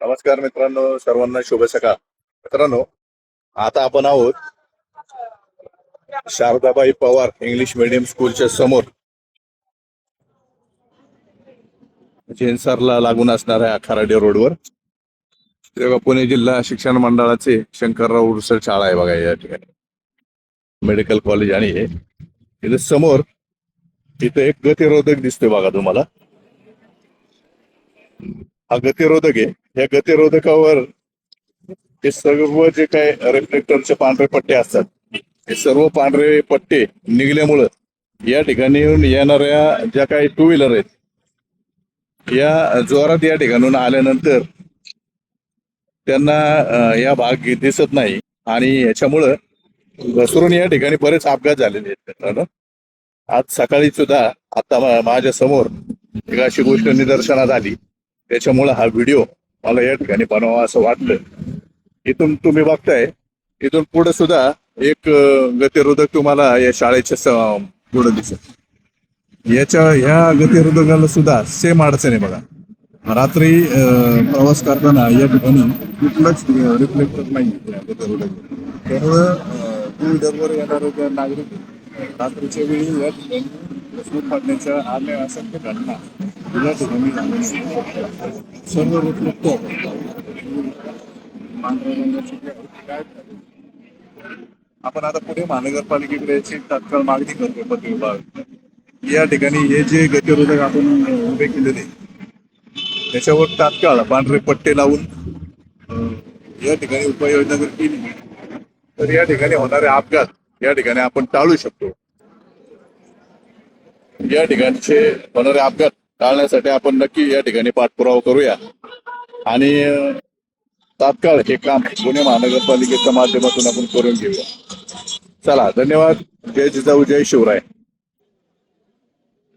नमस्कार मित्रांनो सर्वांना शुभ सकाळ. मित्रांनो आता आपण आहोत शारदाबाई पवार इंग्लिश मीडियम स्कूलच्या समोर. जेनसारला लागून असणाऱ्या खराडे रोडवर. तेव्हा पुणे जिल्हा शिक्षण मंडळाचे शंकरराव उरसर शाळा आहे बघा या ठिकाणी. मेडिकल कॉलेज आणि हे. इथे समोर इथे एक गतिरोधक दिसतोय बघा तुम्हाला. हा गतिरोधक आहे. या गतिरोधकावर हे सर्व जे काय रिफ्लेक्टरचे पांढरे पट्टे असतात हे सर्व पांढरे पट्टे निघल्यामुळं या ठिकाणी येणाऱ्या ज्या काही टू व्हीलर आहेत या जोरात या ठिकाणून आल्यानंतर त्यांना या भाग दिसत नाही आणि याच्यामुळं घसरून या ठिकाणी बरेच अपघात झालेले आहेत आज सकाळी सुद्धा आता माझ्यासमोर एक अशी गोष्ट निदर्शनात आली. त्याच्यामुळे हा व्हिडिओ मला या ठिकाणी बनवावा असं वाटलं इथून तुम्ही बघताय इथून पुढे सुद्धा एक गतिरोधक तुम्हाला या शाळेच्या पुढे दिसत याच्या ह्या गतिरोधकाला सुद्धा सेम अडचण आहे बघा. रात्री प्रवास करताना या ठिकाणी कुठलाच रिफ्लेक्टर नाही गतिरोधक त्यामुळं टू व्हीलरवर येणारे नागरिक रात्रीच्या वेळी या ठिकाणी फाडण्याच्या आल्या असंख्य घटना या ठिकाणी सर्व आपण आता पुणे महानगरपालिकेकडे याची तात्काळ मागणी करतो पत्र विभाग या ठिकाणी हे जे गतिरोधक आपण उभे केलेले त्याच्यावर तात्काळ पांढरे पट्टे लावून या ठिकाणी उपाययोजना जर केली. तर या ठिकाणी होणारे अपघात या ठिकाणी आपण टाळू शकतो. या ठिकाणचे होणारे अपघात टाळण्यासाठी आपण नक्की या ठिकाणी पाठपुरावा करूया. आणि तात्काळ हे काम पुणे महानगरपालिकेच्या माध्यमातून आपण करून घेऊया. चला धन्यवाद. जय जिजाऊ जय शिवराय.